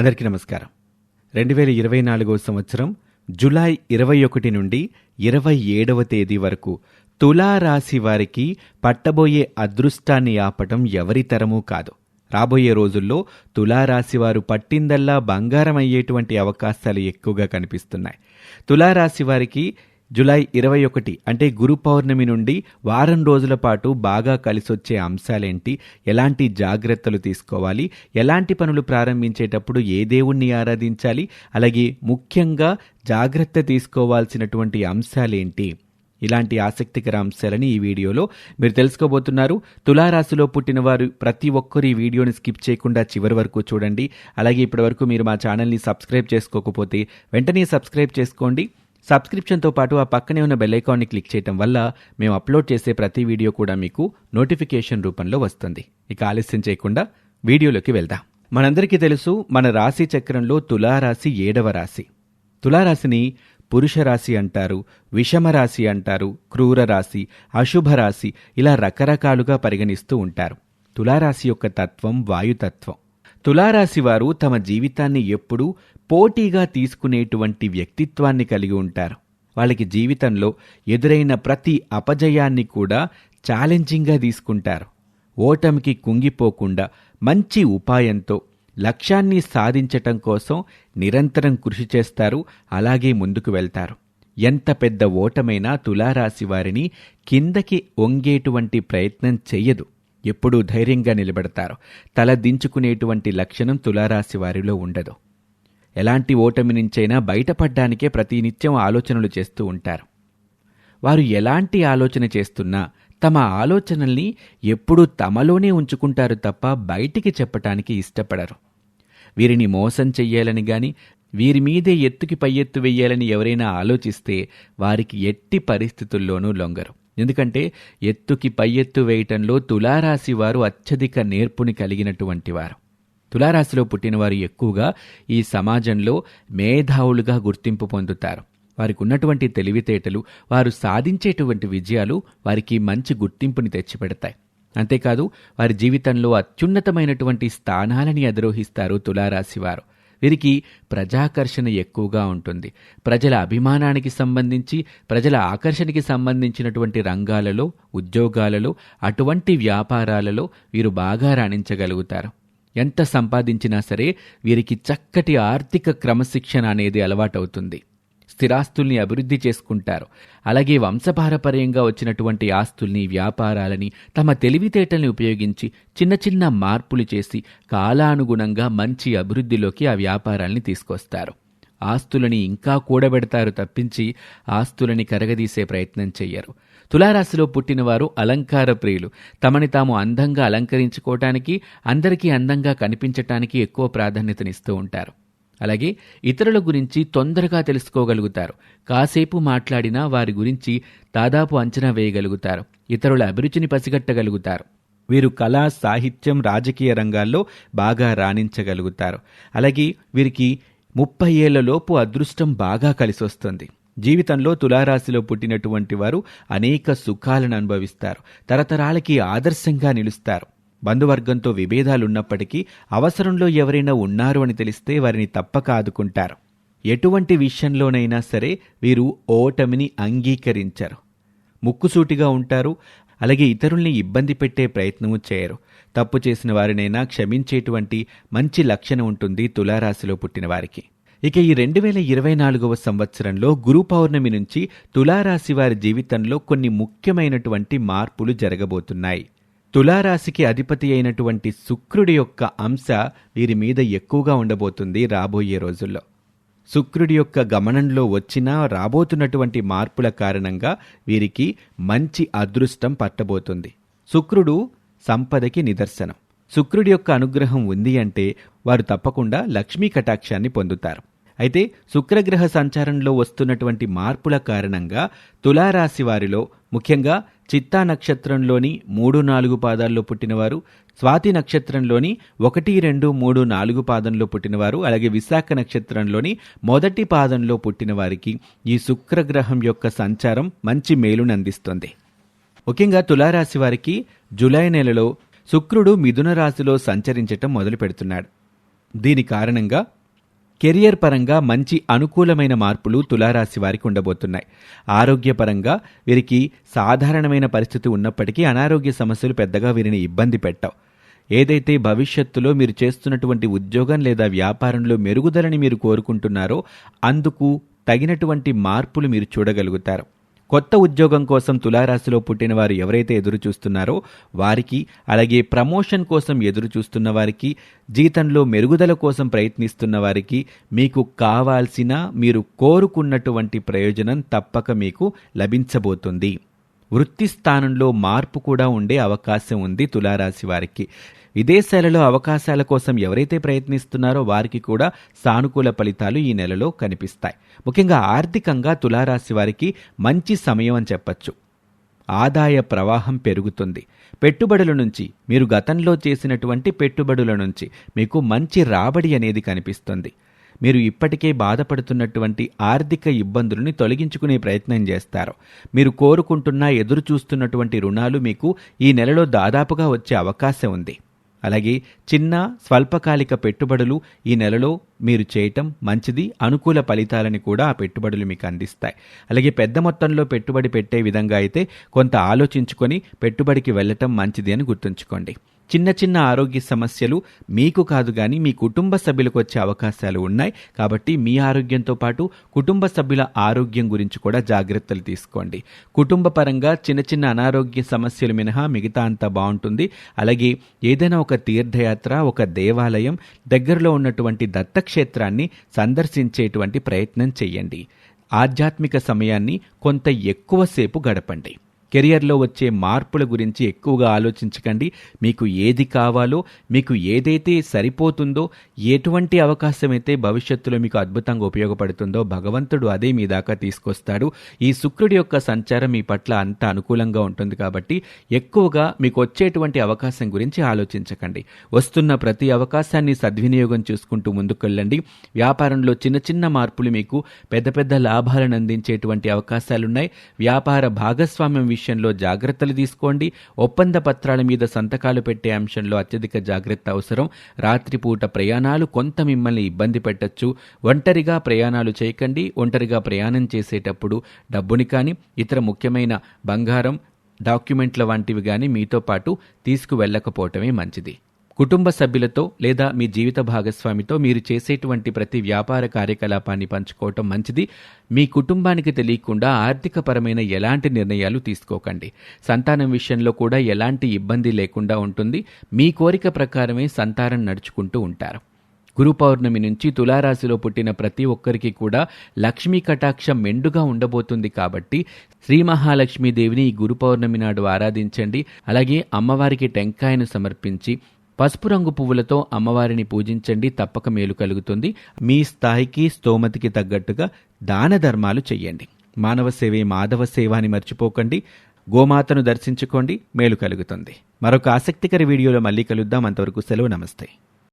అందరికీ నమస్కారం. రెండు వేల ఇరవై నాలుగవ సంవత్సరం జులై ఇరవై ఒకటి నుండి ఇరవై ఏడవ తేదీ వరకు తులారాశి వారికి పట్టబోయే అదృష్టాన్ని ఆపటం ఎవరి తరమూ కాదు. రాబోయే రోజుల్లో తులారాశి వారు పట్టిందల్లా బంగారం అయ్యేటువంటి అవకాశాలు ఎక్కువగా కనిపిస్తున్నాయి. తులారాశి వారికి జులై ఇరవై ఒకటి అంటే గురు పౌర్ణమి నుండి వారం రోజుల పాటు బాగా కలిసొచ్చే అంశాలేంటి? ఎలాంటి జాగ్రత్తలు తీసుకోవాలి? ఎలాంటి పనులు ప్రారంభించేటప్పుడు ఏ దేవుణ్ణి ఆరాధించాలి? అలాగే ముఖ్యంగా జాగ్రత్త తీసుకోవాల్సినటువంటి అంశాలేంటి? ఇలాంటి ఆసక్తికర అంశాలని ఈ వీడియోలో మీరు తెలుసుకోబోతున్నారు. తులారాశిలో పుట్టిన వారు ప్రతి ఒక్కరు ఈ వీడియోని స్కిప్ చేయకుండా చివరి వరకు చూడండి. అలాగే ఇప్పటి వరకు మీరు మా ఛానల్ని సబ్స్క్రైబ్ చేసుకోకపోతే వెంటనే సబ్స్క్రైబ్ చేసుకోండి. సబ్స్క్రిప్షన్తో పాటు ఆ పక్కనే ఉన్న బెల్ ఐకాన్ని క్లిక్ చేయడం వల్ల మేము అప్లోడ్ చేసే ప్రతి వీడియో కూడా మీకు నోటిఫికేషన్ రూపంలో వస్తుంది. ఇక ఆలస్యం చేయకుండా వీడియోలోకి వెళ్దాం. మనందరికీ తెలుసు మన రాశి చక్రంలో తులారాశి ఏడవ రాశి. తులారాశిని పురుష రాశి అంటారు విషమ రాశి అంటారు క్రూర రాశి అశుభ రాశి ఇలా రకరకాలుగా పరిగణిస్తూ ఉంటారు. తులారాశి యొక్క తత్వం వాయుతత్వం. తులారాశి వారు తమ జీవితాన్ని ఎప్పుడూ పోటీగా తీసుకునేటువంటి వ్యక్తిత్వాన్ని కలిగి ఉంటారు. వాళ్ళకి జీవితంలో ఎదురైన ప్రతి అపజయాన్ని కూడా ఛాలెంజింగ్గా తీసుకుంటారు. ఓటమికి కుంగిపోకుండా మంచి ఉపాయంతో లక్ష్యాన్ని సాధించటం కోసం నిరంతరం కృషి చేస్తారు అలాగే ముందుకు వెళ్తారు. ఎంత పెద్ద ఓటమైనా తులారాశి వారిని కిందకి వంగేటువంటి ప్రయత్నం చెయ్యదు. ఎప్పుడూ ధైర్యంగా నిలబెడతారు. తల దించుకునేటువంటి లక్షణం తులారాశి వారిలో ఉండదు. ఎలాంటి ఓటమి నుంచైనా బయటపడ్డానికే ప్రతినిత్యం ఆలోచనలు చేస్తూ ఉంటారు. వారు ఎలాంటి ఆలోచన చేస్తున్నా తమ ఆలోచనల్ని ఎప్పుడూ తమలోనే ఉంచుకుంటారు తప్ప బయటికి చెప్పటానికి ఇష్టపడరు. వీరిని మోసం చెయ్యాలని గాని వీరి మీదే ఎత్తుకి పై ఎత్తు వెయ్యాలని ఎవరైనా ఆలోచిస్తే వారికి ఎట్టి పరిస్థితుల్లోనూ లొంగరు. ఎందుకంటే ఎత్తుకి పై ఎత్తు వేయటంలో తులారాశి వారు అత్యధిక నేర్పుని కలిగినటువంటి వారు. తులారాశిలో పుట్టినవారు ఎక్కువగా ఈ సమాజంలో మేధావులుగా గుర్తింపు పొందుతారు. వారికి ఉన్నటువంటి తెలివితేటలు వారు సాధించేటువంటి విజయాలు వారికి మంచి గుర్తింపుని తెచ్చిపెడతాయి. అంతేకాదు వారి జీవితంలో అత్యున్నతమైనటువంటి స్థానాలని అధిరోహిస్తారు తులారాశివారు వీరికి ప్రజాకర్షణ ఎక్కువగా ఉంటుంది. ప్రజల అభిమానానికి సంబంధించి ప్రజల ఆకర్షణకి సంబంధించినటువంటి రంగాలలో ఉద్యోగాలలో అటువంటి వ్యాపారాలలో వీరు బాగా రాణించగలుగుతారు. ఎంత సంపాదించినా సరే వీరికి చక్కటి ఆర్థిక క్రమశిక్షణ అనేది అలవాటవుతుంది. స్థిరాస్తుల్ని అభివృద్ధి చేసుకుంటారు. అలాగే వంశపారపర్యంగా వచ్చినటువంటి ఆస్తుల్ని వ్యాపారాలని తమ తెలివితేటల్ని ఉపయోగించి చిన్న చిన్న మార్పులు చేసి కాలానుగుణంగా మంచి అభివృద్ధిలోకి ఆ వ్యాపారాల్ని తీసుకొస్తారు. ఆస్తులని ఇంకా కూడబెడతారు తప్పించి ఆస్తులని కరగదీసే ప్రయత్నం చెయ్యరు. తులారాశిలో పుట్టినవారు అలంకార ప్రియులు. తమని తాము అందంగా అలంకరించుకోవటానికి అందరికీ అందంగా కనిపించటానికి ఎక్కువ ప్రాధాన్యతనిస్తూ ఉంటారు. అలాగే ఇతరుల గురించి తొందరగా తెలుసుకోగలుగుతారు. కాసేపు మాట్లాడినా వారి గురించి దాదాపు అంచనా వేయగలుగుతారు. ఇతరుల అభిరుచిని పసిగట్టగలుగుతారు. వీరు కళా సాహిత్యం రాజకీయ రంగాల్లో బాగా రాణించగలుగుతారు. అలాగే వీరికి ముప్పై ఏళ్ళలోపు అదృష్టం బాగా కలిసొస్తుంది. జీవితంలో తులారాశిలో పుట్టినటువంటి వారు అనేక సుఖాలను అనుభవిస్తారు. తరతరాలకి ఆదర్శంగా నిలుస్తారు. బంధువర్గంతో విభేదాలున్నప్పటికీ అవసరంలో ఎవరైనా ఉన్నారు అని తెలిస్తే వారిని తప్పక ఆదుకుంటారు. ఎటువంటి విషయంలోనైనా సరే వీరు ఓటమిని అంగీకరించరు. ముక్కుసూటిగా ఉంటారు అలాగే ఇతరుల్ని ఇబ్బంది పెట్టే ప్రయత్నము చేయరు. తప్పు చేసిన వారినైనా క్షమించేటువంటి మంచి లక్షణం ఉంటుంది తులారాశిలో పుట్టిన వారికి. ఇక ఈ రెండు వేల ఇరవై నాలుగవ సంవత్సరంలో గురు పౌర్ణమి నుంచి తులారాశి వారి జీవితంలో కొన్ని ముఖ్యమైనటువంటి మార్పులు జరగబోతున్నాయి. తులారాశికి అధిపతి అయినటువంటి శుక్రుడి యొక్క అంశ వీరి మీద ఎక్కువగా ఉండబోతుంది రాబోయే రోజుల్లో. శుక్రుడి యొక్క గమనంలో వచ్చినా రాబోతున్నటువంటి మార్పుల కారణంగా వీరికి మంచి అదృష్టం పట్టబోతుంది. శుక్రుడు సంపదకి నిదర్శనం. శుక్రుడి యొక్క అనుగ్రహం ఉంది అంటే వారు తప్పకుండా లక్ష్మీ కటాక్షాన్ని పొందుతారు. అయితే శుక్రగ్రహ సంచారంలో వస్తున్నటువంటి మార్పుల కారణంగా తులారాశి వారిలో ముఖ్యంగా చిత్తా నక్షత్రంలోని మూడు నాలుగు పాదాల్లో పుట్టినవారు స్వాతి నక్షత్రంలోని ఒకటి రెండు మూడు నాలుగు పాదంలో పుట్టినవారు అలాగే విశాఖ నక్షత్రంలోని మొదటి పాదంలో పుట్టిన వారికి ఈ శుక్రగ్రహం యొక్క సంచారం మంచి మేలును అందిస్తుంది. ముఖ్యంగా తులారాశి వారికి జులై నెలలో శుక్రుడు మిథున రాశిలో సంచరించటం మొదలు పెడుతున్నాడు దీని కారణంగా కెరియర్ పరంగా మంచి అనుకూలమైన మార్పులు తులారాశి వారికి ఉండబోతున్నాయి. ఆరోగ్యపరంగా వీరికి సాధారణమైన పరిస్థితి ఉన్నప్పటికీ అనారోగ్య సమస్యలు పెద్దగా వీరిని ఇబ్బంది పెట్టవు. ఏదైతే భవిష్యత్తులో మీరు చేస్తున్నటువంటి ఉద్యోగం లేదా వ్యాపారంలో మెరుగుదలని మీరు కోరుకుంటున్నారో అందుకు తగినటువంటి మార్పులు మీరు చూడగలుగుతారు. కొత్త ఉద్యోగం కోసం తులారాశిలో పుట్టిన వారు ఎవరైతే ఎదురు చూస్తున్నారో వారికి అలాగే ప్రమోషన్ కోసం ఎదురు చూస్తున్న వారికి జీతంలో మెరుగుదల కోసం ప్రయత్నిస్తున్న వారికి మీకు కావాల్సిన మీరు కోరుకున్నటువంటి ప్రయోజనం తప్పక మీకు లభించబోతుంది. వృత్తి స్థానంలో మార్పు కూడా ఉండే అవకాశం ఉంది తులారాశి వారికి. విదేశాలలో అవకాశాల కోసం ఎవరైతే ప్రయత్నిస్తున్నారో వారికి కూడా సానుకూల ఫలితాలు ఈ నెలలో కనిపిస్తాయి. ముఖ్యంగా ఆర్థికంగా తులారాశి వారికి మంచి సమయం అని చెప్పచ్చు. ఆదాయ ప్రవాహం పెరుగుతుంది. పెట్టుబడుల నుంచి మీరు గతంలో చేసినటువంటి పెట్టుబడుల నుంచి మీకు మంచి రాబడి అనేది కనిపిస్తుంది. మీరు ఇప్పటికే బాధపడుతున్నటువంటి ఆర్థిక ఇబ్బందులను తొలగించుకునే ప్రయత్నం చేస్తారు. మీరు కోరుకుంటున్న ఎదురు చూస్తున్నటువంటి రుణాలు మీకు ఈ నెలలో దాదాపుగా వచ్చే అవకాశం ఉంది. అలాగే చిన్న స్వల్పకాలిక పెట్టుబడులు ఈ నెలలో మీరు చేయటం మంచిది అనుకూల ఫలితాలని కూడా ఆ పెట్టుబడులు మీకు అందిస్తాయి. అలాగే పెద్ద మొత్తంలో పెట్టుబడి పెట్టే విధంగా అయితే కొంత ఆలోచించుకొని పెట్టుబడికి వెళ్ళటం మంచిది అని గుర్తుంచుకోండి. చిన్న చిన్న ఆరోగ్య సమస్యలు మీకు కాదు కానీ మీ కుటుంబ సభ్యులకు వచ్చే అవకాశాలు ఉన్నాయి. కాబట్టి మీ ఆరోగ్యంతో పాటు కుటుంబ సభ్యుల ఆరోగ్యం గురించి కూడా జాగ్రత్తలు తీసుకోండి. కుటుంబ పరంగా చిన్న చిన్న అనారోగ్య సమస్యలు మినహా మిగతా అంతా బాగుంటుంది. అలాగే ఏదైనా ఒక తీర్థయాత్ర ఒక దేవాలయం దగ్గరలో ఉన్నటువంటి దత్తక్షేత్రాన్ని సందర్శించేటువంటి ప్రయత్నం చేయండి. ఆధ్యాత్మిక సమయాన్ని కొంత ఎక్కువసేపు గడపండి. కెరియర్లో వచ్చే మార్పుల గురించి ఎక్కువగా ఆలోచించకండి. మీకు ఏది కావాలో మీకు ఏదైతే సరిపోతుందో ఎటువంటి అవకాశం అయితే భవిష్యత్తులో మీకు అద్భుతంగా ఉపయోగపడుతుందో భగవంతుడు అదే మీ దాకా తీసుకొస్తాడు. ఈ శుక్రుడి యొక్క సంచారం మీ పట్ల అంత అనుకూలంగా ఉంటుంది కాబట్టి ఎక్కువగా మీకు వచ్చేటువంటి అవకాశం గురించి ఆలోచించకండి. వస్తున్న ప్రతి అవకాశాన్ని సద్వినియోగం చేసుకుంటూ ముందుకెళ్ళండి. వ్యాపారంలో చిన్న చిన్న మార్పులు మీకు పెద్ద పెద్ద లాభాలను అందించేటువంటి అవకాశాలున్నాయి. వ్యాపార భాగస్వామ్యం విషయంలో జాగ్రత్తలు తీసుకోండి. ఒప్పంద పత్రాల మీద సంతకాలు పెట్టే అంశంలో అత్యధిక జాగ్రత్త అవసరం. రాత్రిపూట ప్రయాణాలు కొంత మిమ్మల్ని ఇబ్బంది పెట్టచ్చు. ఒంటరిగా ప్రయాణాలు చేయకండి. ఒంటరిగా ప్రయాణం చేసేటప్పుడు డబ్బుని కానీ ఇతర ముఖ్యమైన బంగారం డాక్యుమెంట్ల వంటివి కానీ మీతో పాటు తీసుకువెళ్ళకపోవటమే మంచిది. కుటుంబ సభ్యులతో లేదా మీ జీవిత భాగస్వామితో మీరు చేసేటువంటి ప్రతి వ్యాపార కార్యకలాపాన్ని పంచుకోవటం మంచిది. మీ కుటుంబానికి తెలియకుండా ఆర్థికపరమైన ఎలాంటి నిర్ణయాలు తీసుకోకండి. సంతానం విషయంలో కూడా ఎలాంటి ఇబ్బంది లేకుండా ఉంటుంది. మీ కోరిక ప్రకారమే సంతానం నడుచుకుంటూ ఉంటారు. గురు పౌర్ణమి నుంచి తులారాశిలో పుట్టిన ప్రతి ఒక్కరికి కూడా లక్ష్మీ కటాక్షం మెండుగా ఉండబోతుంది కాబట్టి శ్రీ మహాలక్ష్మీదేవిని ఈ గురు పౌర్ణమి నాడు ఆరాధించండి. అలాగే అమ్మవారికి టెంకాయను సమర్పించి పసుపు రంగు పువ్వులతో అమ్మవారిని పూజించండి తప్పక మేలు కలుగుతుంది. మీ స్థాయికి స్తోమతికి తగ్గట్టుగా దాన ధర్మాలు చెయ్యండి. మానవ సేవే మాధవ సేవ అని మర్చిపోకండి. గోమాతను దర్శించుకోండి మేలు కలుగుతుంది. మరొక ఆసక్తికర వీడియోలో మళ్ళీ కలుద్దాం. అంతవరకు సెలవు నమస్తే.